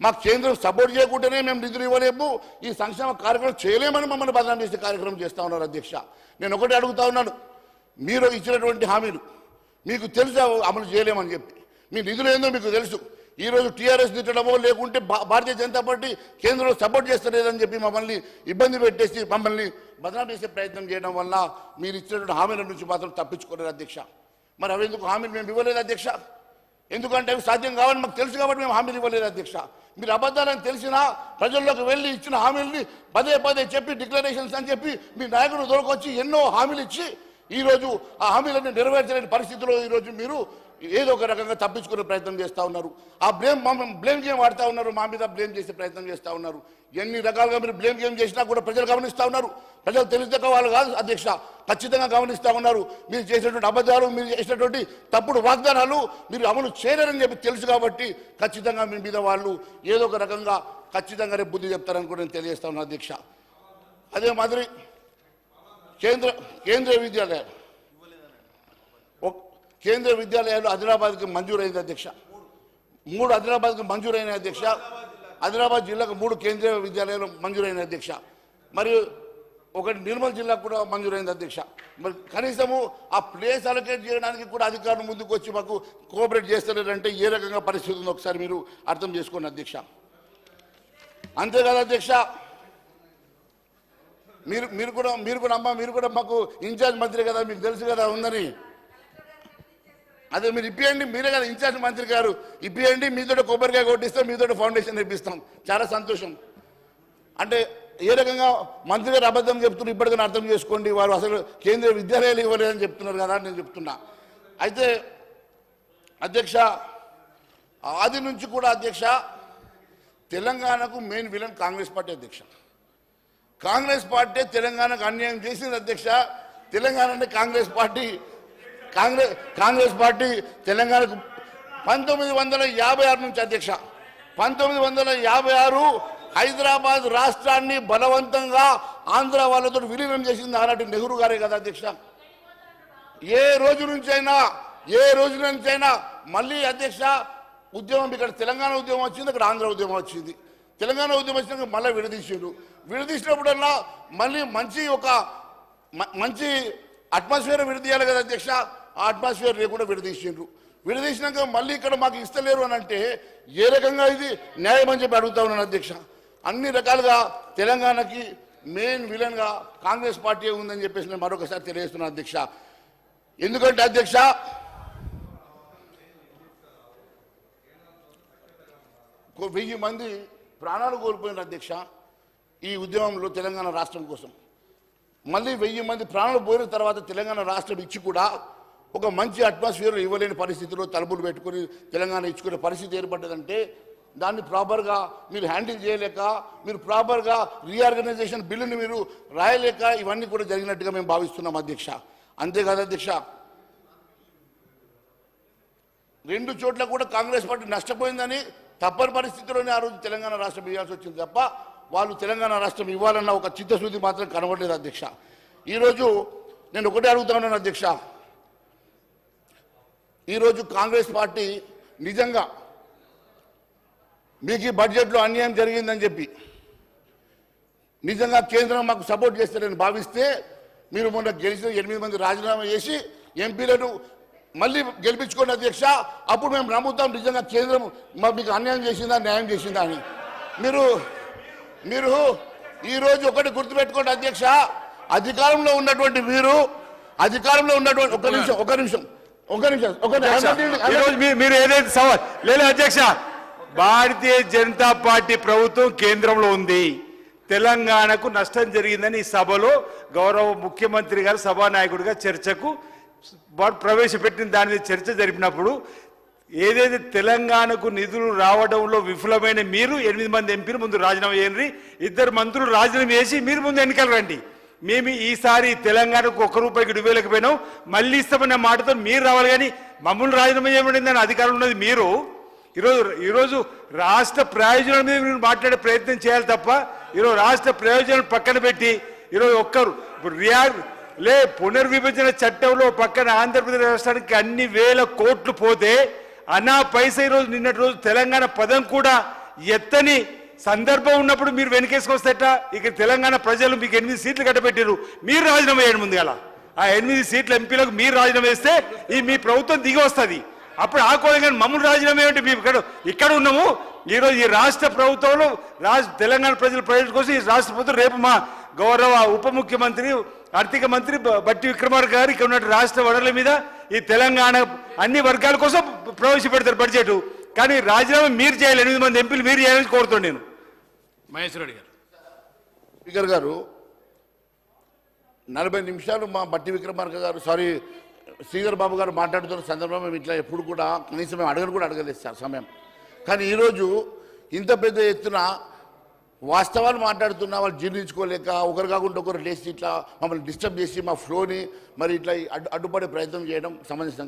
మాకు కేంద్రం సపోర్ట్ చేయకుంటేనే మేము నిధులు ఇవ్వలేము. ఈ సంక్షేమ కార్యక్రమం చేయలేమని మమ్మల్ని బదనాం చేసే కార్యక్రమం చేస్తూ ఉన్నారు అధ్యక్ష. నేను ఒకటి అడుగుతా ఉన్నాను. మీరు ఇచ్చినటువంటి హామీలు మీకు తెలుసా అమలు చేయలేమని చెప్పి? మీ నిధులు ఏందో మీకు తెలుసు. ఈరోజు టీఆర్ఎస్ తిట్టడమో లేకుంటే భా- భారతీయ జనతా పార్టీ కేంద్రంలో సపోర్ట్ చేస్తలేదని చెప్పి మమ్మల్ని ఇబ్బంది పెట్టేసి మమ్మల్ని బదనాం చేసే ప్రయత్నం చేయడం వల్ల మీరు ఇచ్చినటువంటి హామీల నుంచి మాత్రం తప్పించుకోలేదు అధ్యక్ష. మరి అవి ఎందుకు హామీలు మేము ఇవ్వలేదు అధ్యక్ష? ఎందుకంటే అవి సాధ్యం కావాలని మాకు తెలుసు కాబట్టి మేము హామీలు ఇవ్వలేదు అధ్యక్ష. మీరు అబద్ధాలని తెలిసినా ప్రజల్లోకి వెళ్ళి ఇచ్చిన హామీలని పదే పదే చెప్పి డిక్లరేషన్స్ అని చెప్పి మీ నాయకుడు దొరకొచ్చి ఎన్నో హామీలు ఇచ్చి ఈరోజు ఆ హామీలను నెరవేర్చలేని పరిస్థితిలో ఈరోజు మీరు ఏదో ఒక రకంగా తప్పించుకునే ప్రయత్నం చేస్తూ ఉన్నారు. ఆ బ్లేమ్ బ్లేమ్ గేమ్ ఆడుతూ ఉన్నారు మా మీద బ్లేమ్ చేసే ప్రయత్నం చేస్తూ ఉన్నారు. ఎన్ని రకాలుగా మీరు బ్లేమ్ గేమ్ చేసినా కూడా ప్రజలు గమనిస్తూ ఉన్నారు. ప్రజలు తెలిసిన వాళ్ళు కాదు అధ్యక్ష ఖచ్చితంగా గమనిస్తూ ఉన్నారు. మీరు చేసినటువంటి అబద్ధాలు మీరు చేసినటువంటి తప్పుడు వాగ్దానాలు మీరు అమలు చేయలేరని చెప్పి తెలుసు కాబట్టి ఖచ్చితంగా మీ మీద వాళ్ళు ఏదో ఒక రకంగా ఖచ్చితంగా రేపు బుద్ధి చెప్తారని కూడా నేను తెలియజేస్తా ఉన్నాను అధ్యక్ష. అదే మాదిరి కేంద్ర కేంద్రీయ విద్యాలయాలు. ఒక- కేంద్రీయ విద్యాలయాలు ఆదిలాబాద్కి మంజూరైంది అధ్యక్ష. మూడు ఆదిలాబాద్కి మంజూరైన అధ్యక్ష. ఆదిలాబాద్ జిల్లాకు మూడు కేంద్రీయ విద్యాలయాలు మంజూరైన అధ్యక్ష. మరియు ఒకటి నిర్మల్ జిల్లాకు కూడా మంజూరైంది అధ్యక్ష. మరి కనీసము ఆ ప్లేస్ అలొకేట్ చేయడానికి కూడా అధికారులు ముందుకు వచ్చి మాకు కోఆపరేట్ చేస్తలేరంటే ఏ రకంగా పరిస్థితి ఉందో ఒకసారి మీరు అర్థం చేసుకోండి అధ్యక్ష. అంతేకాదు అధ్యక్ష మీరు మీరు కూడా మీరు కూడా అమ్మ మీరు కూడా మాకు ఇన్ఛార్జ్ మంత్రి కదా మీకు తెలుసు కదా ఉందని. అదే మీరు ఇప్పియండి మీరే కదా ఇన్ఛార్జ్ మంత్రి గారు. ఇప్పియండి మీతో కొబ్బరికాయ కొట్టిస్తాం మీతో ఫౌండేషన్ ఇప్పిస్తాం చాలా సంతోషం. అంటే ఏ రకంగా మంత్రి గారు అబద్ధం చెప్తున్నారు ఇప్పటికైనా అర్థం చేసుకోండి. వారు అసలు కేంద్రీయ విద్యాలయాలు ఇవ్వలేదని చెప్తున్నారు కదా అని నేను చెప్తున్నా. అయితే అధ్యక్ష ఆది నుంచి కూడా అధ్యక్ష తెలంగాణకు మెయిన్ విలన్ కాంగ్రెస్ పార్టీ అధ్యక్ష. కాంగ్రెస్ పార్టీ తెలంగాణకు అన్యాయం చేసింది అధ్యక్ష. తెలంగాణ అంటే Congress party. Congress Congress party తెలంగాణకు పంతొమ్మిది వందల యాభై ఆరు నుంచి అధ్యక్ష. పంతొమ్మిది వందల యాభై ఆరు హైదరాబాద్ రాష్ట్రాన్ని బలవంతంగా ఆంధ్ర వాళ్ళతో విలీనం చేసింది ఆనాటి నెహ్రూ గారే కదా అధ్యక్ష. ఏ రోజు నుంచైనా ఏ రోజు నుంచైనా మళ్ళీ అధ్యక్ష ఉద్యమం ఇక్కడ తెలంగాణ ఉద్యమం వచ్చింది ఇక్కడ ఆంధ్ర ఉద్యమం వచ్చింది. తెలంగాణ ఉద్యమం వచ్చినాక మళ్ళీ విడదీసిండు విడదీసినప్పుడల్లా మళ్ళీ మంచి ఒక మ- మంచి అట్మాస్ఫియర్ విడదీయాలి కదా అధ్యక్ష. ఆ అట్మాస్ఫియర్ లేకుండా విడదీసిండ్రు. విడదీసినాక మళ్ళీ ఇక్కడ మాకు ఇస్తలేరు అని అంటే ఏ రకంగా ఇది న్యాయం అని చెప్పి అడుగుతా ఉన్నాను అధ్యక్ష. అన్ని రకాలుగా తెలంగాణకి మెయిన్ విలన్గా కాంగ్రెస్ పార్టీ ఉందని చెప్పేసి నేను మరొకసారి తెలియజేస్తున్నాను అధ్యక్ష. ఎందుకంటే అధ్యక్ష వెయ్యి మంది ప్రాణాలు కోల్పోయిన అధ్యక్ష ఈ ఉద్యమంలో తెలంగాణ రాష్ట్రం కోసం. మళ్ళీ వెయ్యి మంది ప్రాణాలు పోయిన తర్వాత తెలంగాణ రాష్ట్రం ఇచ్చి కూడా ఒక మంచి అట్మాస్ఫియర్ ఇవ్వలేని పరిస్థితిలో తలుపులు పెట్టుకుని తెలంగాణ ఇచ్చుకునే పరిస్థితి ఏర్పడ్డదంటే దాన్ని ప్రాపర్గా మీరు హ్యాండిల్ చేయలేక మీరు ప్రాపర్గా రీఆర్గనైజేషన్ బిల్లుని మీరు రాయలేక ఇవన్నీ కూడా జరిగినట్టుగా మేము భావిస్తున్నాం అధ్యక్ష. అంతేకాదు అధ్యక్ష రెండు చోట్ల కూడా కాంగ్రెస్ పార్టీ నష్టపోయిందని తప్పని పరిస్థితిలోనే ఆ రోజు తెలంగాణ రాష్ట్రం ఇవ్వాల్సి వచ్చింది తప్ప వాళ్ళు తెలంగాణ రాష్ట్రం ఇవ్వాలన్న ఒక చిత్తశుద్ధి మాత్రం కనబడలేదు అధ్యక్ష. ఈరోజు నేను ఒకటే అడుగుతా ఉన్నాను అధ్యక్ష. ఈరోజు కాంగ్రెస్ పార్టీ నిజంగా మీకు ఈ బడ్జెట్లో అన్యాయం జరిగిందని చెప్పి నిజంగా కేంద్రం మాకు సపోర్ట్ చేస్తారని భావిస్తే మీరు మొన్న గెలిచిన ఎనిమిది మంది రాజీనామా చేసి ఎంపీలను మళ్ళీ గెలిపించుకోండి అధ్యక్ష అప్పుడు మేము నమ్ముతాం నిజంగా కేంద్రం మీకు అన్యాయం చేసిందా న్యాయం చేసిందా అని. మీరు మీరు ఈరోజు ఒకటి గుర్తుపెట్టుకోండి అధ్యక్ష అధికారంలో ఉన్నటువంటి మీరు అధికారంలో ఉన్నటువంటి ఒక నిమిషం ఒక నిమిషం ఒక నిమిషం ఒక మీరు ఏదైతే సవాల్ లేదు అధ్యక్ష భారతీయ జనతా పార్టీ ప్రభుత్వం కేంద్రంలో ఉంది. తెలంగాణకు నష్టం జరిగిందని ఈ సభలో గౌరవ ముఖ్యమంత్రి గారు సభానాయకుడిగా చర్చకు ప్రవేశపెట్టిన దాని మీద చర్చ జరిపినప్పుడు ఏదైతే తెలంగాణకు నిధులు రావడంలో విఫలమైన మీరు ఎనిమిది మంది ఎంపీలు ముందు రాజీనామా చేయండి. ఇద్దరు మంత్రులు రాజీనామా చేసి మీరు ముందు ఎన్నికలు రండి. మేము ఈసారి తెలంగాణకు ఒక్క రూపాయికి పోయినాం మళ్ళీ ఇస్తామన్న మాటతో మీరు రావాలి కానీ మమ్మల్ని రాజీనామా చేయబడిందని అధికారం ఉన్నది మీరు. ఈరోజు ఈరోజు రాష్ట్ర ప్రయోజనాల మీద మీరు మాట్లాడే ప్రయత్నం చేయాలి తప్ప ఈరోజు రాష్ట్ర ప్రయోజనాలు పక్కన పెట్టి ఈరోజు ఒక్కరు ఇప్పుడు రియాల్ లే పునర్విభజన చట్టంలో పక్కన ఆంధ్రప్రదేశ్ రాష్ట్రానికి అన్ని వేల కోట్లు పోతే అనా పైస ఈరోజు నిన్నటి రోజు తెలంగాణ పదం కూడా ఎత్తని సందర్భం ఉన్నప్పుడు మీరు వెనకేసుకొస్తేట ఇక తెలంగాణ ప్రజలు మీకు ఎనిమిది సీట్లు కట్టబెట్టారు మీరు రాజీనామా వేయండి ముందుగాల ఆ ఎనిమిది సీట్ల ఎంపీలకు మీరు రాజీనామా వేస్తే ఈ మీ ప్రభుత్వం దిగి వస్తుంది. అప్పుడు ఆ కోణంగా మమ్మల్ని రాజీనామా ఏమిటి మేము ఇక్కడ ఇక్కడ ఉన్నాము. ఈరోజు ఈ రాష్ట్ర ప్రభుత్వంలో రాష్ట్ర తెలంగాణ ప్రజల ప్రయోజనం కోసం ఈ రాష్ట్ర ప్రభుత్వం రేపు మా గౌరవ ఉప ముఖ్యమంత్రి ఆర్థిక మంత్రి బట్టి విక్రమార్క గారు ఇక్కడ ఉన్న రాష్ట్ర వనరుల మీద ఈ తెలంగాణ అన్ని వర్గాల కోసం ప్రవేశపెడతారు బడ్జెట్. కానీ రాజీనామా మీరు చేయాలి ఎనిమిది మంది ఎంపీలు మీరు చేయాలని కోరుతాను నేను. మహేశ్వర రెడ్డి గారు. స్పీకర్ గారు నలభై నిమిషాలు మా బట్టి విక్రమార్క గారు సారీ శ్రీధర్ బాబు గారు మాట్లాడుతున్న సందర్భంలో మేము ఇట్లా ఎప్పుడు కూడా కనీసం మేము అడగను కూడా అడగలేదు సార్ సమయం. కానీ ఈరోజు ఇంత పెద్ద ఎత్తున వాస్తవాలు మాట్లాడుతున్నా వాళ్ళు జీర్ణించుకోలేక ఒకరు కాకుండా ఒకరు లేచి ఇట్లా మమ్మల్ని డిస్టర్బ్ చేసి మా ఫ్లోని మరి ఇట్లా అడ్డు అడ్డుపడే ప్రయత్నం చేయడం సంబంధించిన